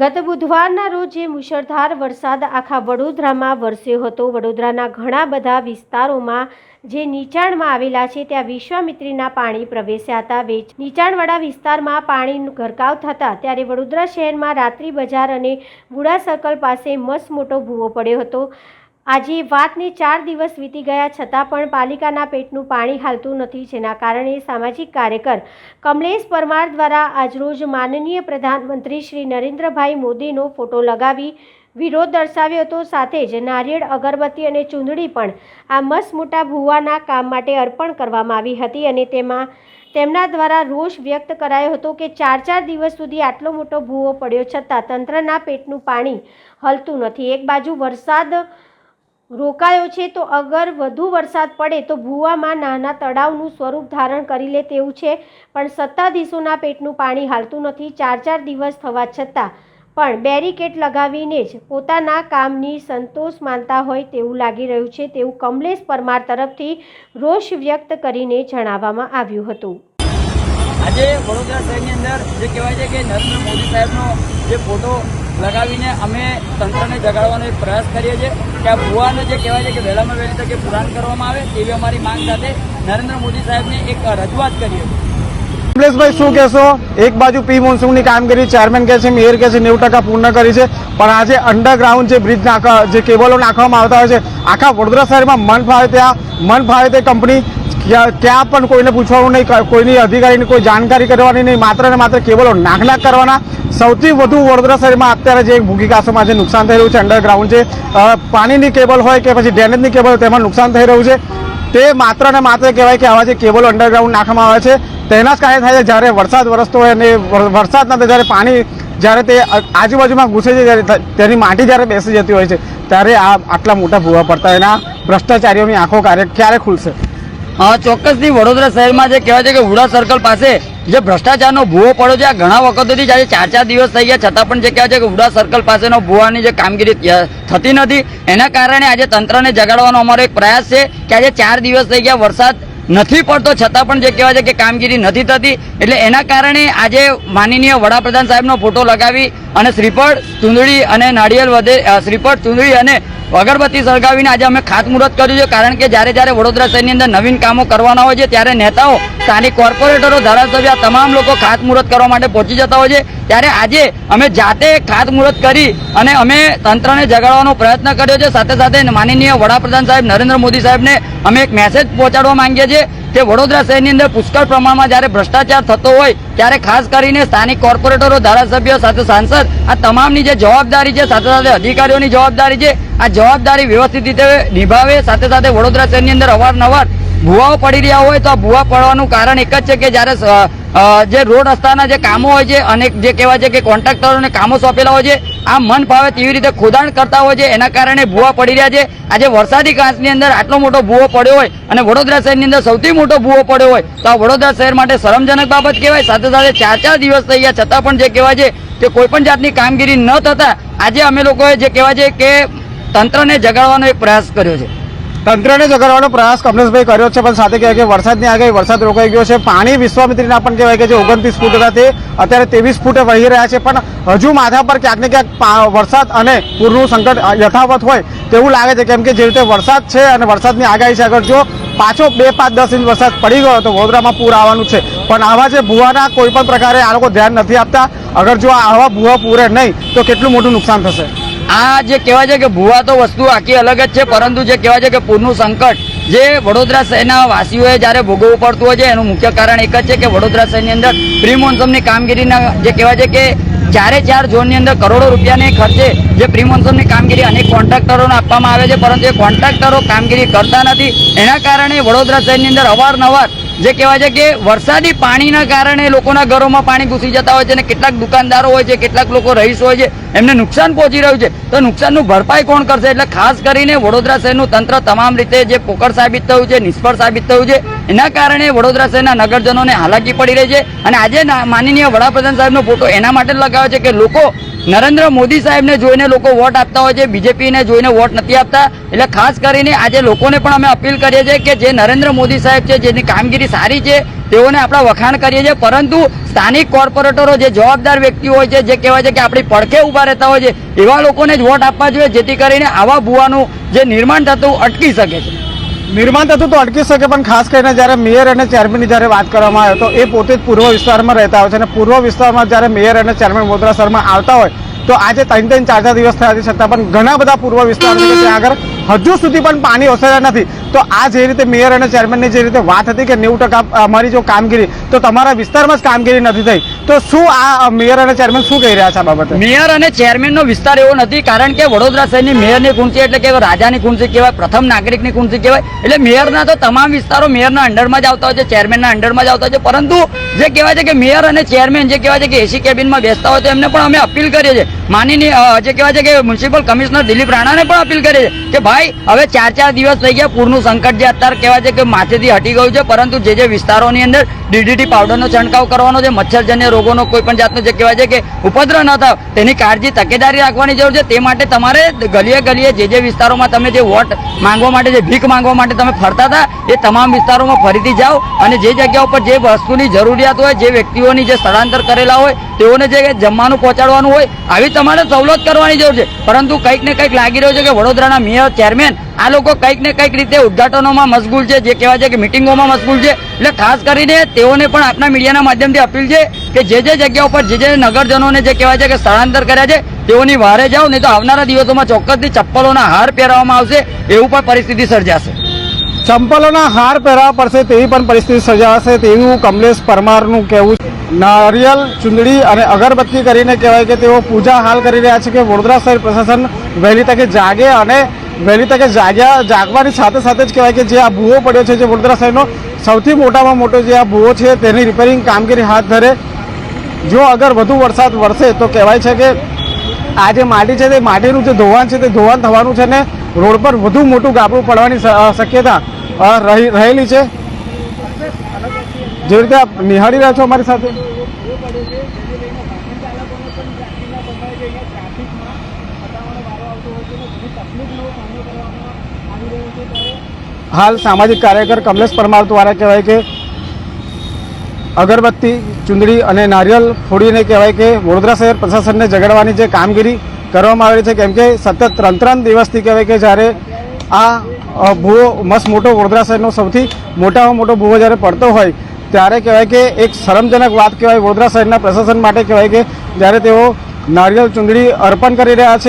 ગત બુધવારના રોજ જે મુશળધાર વરસાદ આખા વડોદરામાં વરસ્યો હતો. વડોદરાના ઘણા બધા વિસ્તારોમાં જે નીચાણમાં આવેલા છે, ત્યાં વિશ્વામિત્રીના પાણી પ્રવેશ્યા હતા. વેચ નીચાણવાળા વિસ્તારમાં પાણીનું ગરકાવ થતા ત્યારે વડોદરા શહેરમાં રાત્રિ બજાર અને બુડા સર્કલ પાસે મસ્ત મોટો ભૂવો પડ્યો હતો. આજે વાતને ચાર દિવસ વીતી ગયા છતાં પણ પાલિકાના પેટનું પાણી હાલતું નથી, જેના કારણે સામાજિક કાર્યકર કમલેશ પરમાર દ્વારા આજરોજ માનનીય પ્રધાનમંત્રી શ્રી નરેન્દ્રભાઈ મોદીનો ફોટો લગાવી વિરોધ દર્શાવ્યો હતો. સાથે જ નારિયેળ, અગરબત્તી અને ચૂંદડી પણ આ મસમોટા મોટા ભૂવાના કામ માટે અર્પણ કરવામાં આવી હતી અને તેમાં તેમના દ્વારા રોષ વ્યક્ત કરાયો હતો કે ચાર ચાર દિવસ સુધી આટલો મોટો ભૂવો પડ્યો છતાં તંત્રના પેટનું પાણી હલતું નથી. એક બાજુ વરસાદ રોકાયો છે તો અગર વધુ વરસાદ પડે તો ભૂવામાં નાના તળાવનું સ્વરૂપ ધારણ કરી લે તેવું છે. પણ સત્તાધીશોના પેટનું પાણી હાલતું નથી. ચાર ચાર દિવસ થવા છતાં પણ બેરિકેટ લગાવીને જ પોતાના કામની સંતોષ માનતા હોય તેવું લાગી રહ્યું છે તેવું કમલેશ પરમાર તરફથી રોષ વ્યક્ત કરીને જણાવવામાં આવ્યું હતું. આજે વડોદરા શહેરની અંદર જે કહેવાય છે કે નરેન્દ્ર મોદી સાહેબનો જે ફોટો લગાવીને અમે તંત્રને જગાડવાનો એક પ્રયાસ કરીએ છીએ કે આ ભુવાનો જે કહેવાય છે કે વહેલામાં વહેલી તકે પુરાણ કરવામાં આવે, એવી અમારી માંગ સાથે નરેન્દ્ર મોદી સાહેબને એક રજૂઆત કરીએ કમલેશભાઈ, શું કહેશો? એક બાજુ પી મોન્સૂનની કામગીરી, ચેરમેન કહે છે, મેયર કહે છે, નેવું ટકા પૂર્ણ કરી છે, પણ આજે અંડરગ્રાઉન્ડ જે બ્રિજ નાખવા જે કેબલો નાખવામાં આવતા હોય છે, આખા વડોદરા શહેરમાં મન ફાવે ત્યાં, મન ફાવે તે કંપની ક્યાં પણ કોઈને પૂછવાનું નહીં કોઈની અધિકારીની કોઈ જાણકારી કરવાની નહીં, માત્ર ને માત્ર કેબલો નાખ નાખ કરવાના. સૌથી વધુ વડોદરા શહેરમાં અત્યારે જે ભૂગીકાસોમાં જે નુકસાન થઈ રહ્યું છે, અંડરગ્રાઉન્ડ છે પાણીની કેબલ હોય કે પછી ડ્રેનેજની કેબલ તેમાં નુકસાન થઈ રહ્યું છે. તે માત્ર ને માત્ર કહેવાય કે આવા જે કેબલો અંડરગ્રાઉન્ડ નાખવામાં આવે છે. તેના જ કારણે થાય છે, જ્યારે વરસાદ વરસતો હોય અને વરસાદ વરસાદના જ્યારે પાણી, જ્યારે તે આજુબાજુમાં ઘૂસે છે, જ્યારે તેની માટી જ્યારે બેસી જતી હોય છે, ત્યારે આ આટલા મોટા ભૂવા પડતા એના ભ્રષ્ટાચારીઓની આંખો કાર્ય ક્યારે ખુલશે? ચોક્કસથી. વડોદરા શહેરમાં જે કહેવાય છે કે હુડા સર્કલ પાસે જે ભ્રષ્ટાચારનો ભૂવો પડ્યો છે, આ ઘણા વખતોથી આજે ચાર ચાર દિવસ થઈ ગયા, છતાં પણ જે કહેવાય છે કે હુડા સર્કલ પાસેનો ભૂવાની જે કામગીરી થતી નથી. એના કારણે આજે તંત્રને જગાડવાનો અમારો એક પ્રયાસ છે કે આજે ચાર દિવસ થઈ ગયા, વરસાદ નથી પડતો, છતાં પણ જે કહેવાય છે કે કામગીરી નથી થતી. એટલે એના કારણે આજે માનનીય વડાપ્રધાન સાહેબનો ફોટો લગાવી અને શ્રીફળ ચૂંદડી અને નાળિયેર વધે શ્રીફળ ચૂંદડી અને અગરબત્તી સળગાવીને આજે અમે ખાતમુહૂર્ત કર્યું છે, કારણ કે જ્યારે જ્યારે વડોદરા શહેરની અંદર નવીન કામો કરવાના હોય છે, ત્યારે નેતાઓ, સ્થાનિક કોર્પોરેટરો, ધારાસભ્ય તમામ લોકો ખાતમુહૂર્ત કરવા માટે પહોંચી જતા હોય છે. ત્યારે આજે અમે જાતે ખાતમુહૂર્ત કરી અને અમે તંત્રને જગાડવાનો પ્રયત્ન કર્યો છે. સાથે સાથે માનનીય વડાપ્રધાન સાહેબ નરેન્દ્ર મોદી સાહેબને અમે એક મેસેજ પહોંચાડવા માંગીએ છીએ. કે વડોદરા શહેરની અંદર પુષ્કળ પ્રમાણમાં જ્યારે ભ્રષ્ટાચાર થતો હોય, ત્યારે ખાસ કરીને સ્થાનિક કોર્પોરેટરો, ધારાસભ્યો સાથે સાંસદ, આ તમામની જે જવાબદારી છે, સાથે સાથે અધિકારીઓની જવાબદારી છે, આ જવાબદારી વ્યવસ્થિત રીતે નિભાવે, સાથે સાથે વડોદરા શહેરની અંદર અવારનવાર ભૂવાઓ પડી રહ્યા હોય, તો આ ભૂવા પડવાનું કારણ એક જ છે કે જ્યારે જે રોડ રસ્તાના જે કામો હોય છે અને જે કહેવાય છે કે કોન્ટ્રાક્ટરોને કામો સોંપેલા હોય છે આ મન ફાવે તેવી રીતે ખોદાણ કરતા હોય છે. એના કારણે ભૂવા પડી રહ્યા છે. આજે વરસાદી કાંસની અંદર આટલો મોટો ભૂવો પડ્યો હોય અને વડોદરા શહેરની અંદર સૌથી મોટો ભૂવો પડ્યો હોય, તો આ વડોદરા શહેર માટે શરમજનક બાબત કહેવાય. સાથે સાથે ચાર ચાર દિવસ થઈ ગયા. છતાં પણ જે કહેવાય છે કે કોઈ પણ જાતની કામગીરી ન થતા, આજે અમે લોકોએ જે કહેવાય છે કે તંત્રને જગાડવાનો એક પ્રયાસ કર્યો છે. તંત્રને જગાડવાનો પ્રયાસ કમલેશભાઈ કર્યો છે, પણ સાથે કહેવાય કે વરસાદની આગાહી, વરસાદ રોકાઈ ગયો છે. પાણી વિશ્વામિત્રીના પણ કહેવાય કે જે ઓગણત્રીસ ફૂટ હતા તે અત્યારે ત્રેવીસ ફૂટે વહી રહ્યા છે, પણ હજુ માથા પર ક્યાંક ને ક્યાંક વરસાદ અને પૂરનું સંકટ યથાવત હોય તેવું લાગે છે. કેમ કે જે રીતે વરસાદ છે અને વરસાદની આગાહી છે, અગર જો પાછો બે પાંચ દસ ઇંચ વરસાદ પડી ગયો તો વડોદરામાં પૂર આવવાનું છે. પણ આવા જે ભૂવાના કોઈ પણ પ્રકારે આ લોકો ધ્યાન નથી આપતા. અગર જો આવા ભૂવા પૂરે નહીં, તો કેટલું મોટું નુકસાન થશે? આ જે કહેવાય છે કે ભૂવા તો વસ્તુ આખી અલગ જ છે, પરંતુ જે કહેવાય છે કે પૂરનું સંકટ, જે વડોદરા શહેરના વાસીઓએ જ્યારે ભોગવવું પડતું હોય છે, એનું મુખ્ય કારણ એક જ છે કે વડોદરા શહેરની અંદર પ્રી મોન્સૂનની કામગીરીના જે કહેવાય છે કે ચારે ચાર ઝોનની અંદર કરોડો રૂપિયાને ખર્ચે જે પ્રી મોન્સૂનની કામગીરી અનેક કોન્ટ્રાક્ટરોને આપવામાં આવે છે, પરંતુ એ કોન્ટ્રાક્ટરો કામગીરી કરતા નથી. એના કારણે વડોદરા શહેરની અંદર અવારનવાર જે કહેવાય છે કે વરસાદી પાણીના કારણે લોકોના ઘરોમાં પાણી ઘૂસી જતા હોય છે અને કેટલાક દુકાનદારો હોય છે, કેટલાક લોકો રહીશ હોય છે, એમને નુકસાન પહોંચી રહ્યું છે. તો નુકસાનનું ભરપાઈ કોણ કરશે? એટલે ખાસ કરીને વડોદરા શહેરનું તંત્ર તમામ રીતે જે પોકળ સાબિત થયું છે, નિષ્ફળ સાબિત થયું છે, એના કારણે વડોદરા શહેરના નગરજનોને હાલાકી પડી રહી છે. અને આજે માનનીય વડાપ્રધાન સાહેબનો ફોટો એના માટે જ લગાવ્યો છે કે લોકો નરેન્દ્ર મોદી સાહેબને જોઈને લોકો વોટ આપતા હોય છે, બીજેપીને જોઈને વોટ નથી આપતા. એટલે ખાસ કરીને આજે લોકોને પણ અમે અપીલ કરીએ છીએ કે જે નરેન્દ્ર મોદી સાહેબ છે, જેની કામગીરી સારી છે, તેઓને આપણા વખાણ કરીએ છીએ. પરંતુ સ્થાનિક કોર્પોરેટરો જે જવાબદાર વ્યક્તિઓ હોય છે, જે કહેવાય છે કે આપણી પડખે ઊભા રહેતા હોય છે, એવા લોકોને જ વોટ આપવા જોઈએ, જેથી કરીને આવા ભૂવાનું જે નિર્માણ થતું અટકી શકે છે. નિર્માણ થતું તો અટકી શકે, પણ ખાસ કરીને જ્યારે મેયર અને ચેરમેનની જ્યારે વાત કરવામાં આવે તો એ પોતે જ પૂર્વ વિસ્તારમાં રહેતા હોય છે અને પૂર્વ વિસ્તારમાં જ્યારે મેયર અને ચેરમેન વડોદરા શહેરમાં આવતા હોય તો આજે ત્રણ ત્રણ ચાર ચાર દિવસ થયા છે છતાં પણ ઘણા બધા પૂર્વ વિસ્તાર છે ત્યાં આગળ હજુ સુધી પણ પાણી ઓસર્યા નથી. તો આ જે રીતે મેયર અને ચેરમેનની જે રીતે વાત હતી કે નેવું અમારી જો કામગીરી, તો તમારા વિસ્તારમાં જ કામગીરી નથી થઈ. તો શું આ મેયર અને ચેરમેન શું કહી રહ્યા છે બાબતે? મેયર અને ચેરમેનનો વિસ્તાર એવો નથી, કારણ કે વડોદરા શહેરની મેયરની કુંસી એટલે કે રાજાની કુંસી કહેવાય, પ્રથમ નાગરિકની કુંસી કહેવાય. એટલે મેયરના તો તમામ વિસ્તારો મેયરના અંડરમાં જ આવતા હોય છે, ચેરમેનના અંડરમાં જ આવતા હોય છે. પરંતુ જે કહેવાય છે કે મેયર અને ચેરમેન, જે કહેવાય છે કે એસી કેબિનમાં બેસતા હોય તો એમને પણ અમે અપીલ કરીએ છીએ. માનીની જે કહેવાય છે કે મ્યુનિસિપલ કમિશનર દિલીપ રાણાને પણ અપીલ કરીએ છીએ કે ભાઈ, હવે ચાર ચાર દિવસ થઈ ગયા પૂરનું સંકટ જે અત્યારે કહેવાય છે કે માથેથી હટી ગયું છે, પરંતુ જે જે વિસ્તારોની અંદર ડીડીટી પાવડરનો છંટકાવ કરવાનો છે, મચ્છરજન્ય રોગોનો કોઈ પણ જાતનો જે કહેવાય છે કે ઉપદ્રવ ન થાય, તેની કાળજી તકેદારી રાખવાની જરૂર છે. તે માટે તમારે ગલીએ ગલીએ જે જે વિસ્તારોમાં તમે જે વોટ માંગવા માટે, જે ભીખ માંગવા માટે તમે ફરતા હતા, એ તમામ વિસ્તારોમાં ફરીથી જાઓ અને જે જગ્યા ઉપર જે વસ્તુની જરૂરિયાત હોય, જે વ્યક્તિઓની જે સ્થળાંતર કરેલા હોય, તેઓને જે જમવાનું પહોંચાડવાનું હોય, આવી તમારે સવલત કરવાની જરૂર છે. પરંતુ કંઈક ને કંઈક લાગી રહ્યું છે કે વડોદરાના મેયર, ચેરમેન આ લોકો કંઈક ને કંઈક રીતે ઉદઘાટનોમાં મશગુલ છે, જે કહેવાય છે કે મિટિંગોમાં મશગુલ છે. એટલે ખાસ કરીને તેઓને પણ આપણા મીડિયાના માધ્યમથી અપીલ છે કે જે જે જગ્યા ઉપર જે જે નગરજનોને જે કહેવાય છે કે સ્થળાંતર કર્યા છે, તેઓની વારે જાઓ, નહીં તો આવનારા દિવસોમાં ચોક્કસથી ચપ્પલોના હાર પહેરવામાં આવશે, એવું પણ પરિસ્થિતિ સર્જાશે. ચંપલોના હાર પહેરવા પડશે તેવી પણ પરિસ્થિતિ સર્જાશે તેવું કમલેશ પરમારનું કહેવું છે. નારિયેલ, ચુંદડી અને અગરબત્તી કરીને કહેવાય કે તેઓ પૂજા હાલ કરી રહ્યા છે કે વડોદરા શહેર પ્રશાસન વહેલી તકે જાગે અને વહેલી તકે જાગ્યા જાગવાની સાથે સાથે જ કહેવાય કે જે આ ભૂવો પડ્યો છે, જે વડોદરા શહેરનો સૌથી મોટામાં મોટો જે આ ભૂવો છે, તેની રિપેરિંગ કામગીરી હાથ ધરે. જો અગર વધુ વરસાદ વરસે તો કહેવાય છે કે આ જે માટી છે, તે માટીનું જે ધોવાણ છે, તે ધોવાણ થવાનું છે ને રોડ પર વધુ મોટું ગાબડું પડવાની શક્યતા રહી- રહેલી છે. જે રીતે આપ નિહાળી રહ્યા છો અમારી સાથે? હાલ સામાજિક કાર્યકર કમલેશ પરમાર દ્વારા કહેવાય કે અગરબત્તી, ચુંદડી અને નારિયેલ ફોડીને કહેવાય કે વડોદરા શહેર પ્રશાસનને જગાડવાની જે કામગીરી કરવામાં આવેલી છે, કેમ કે સતત ત્રણ ત્રણ દિવસથી કહેવાય કે જ્યારે આ ભૂવો મસ્ત મોટો વડોદરા શહેરનો સૌથી મોટામાં મોટો ભૂવો જ્યારે પડતો હોય, ત્યારે કહેવાય કે એક શરમજનક વાત કહેવાય વડોદરા શહેરના પ્રશાસન માટે કહેવાય કે જ્યારે તેઓ નારિયેલ, ચુંદડી અર્પણ કરી રહ્યા છે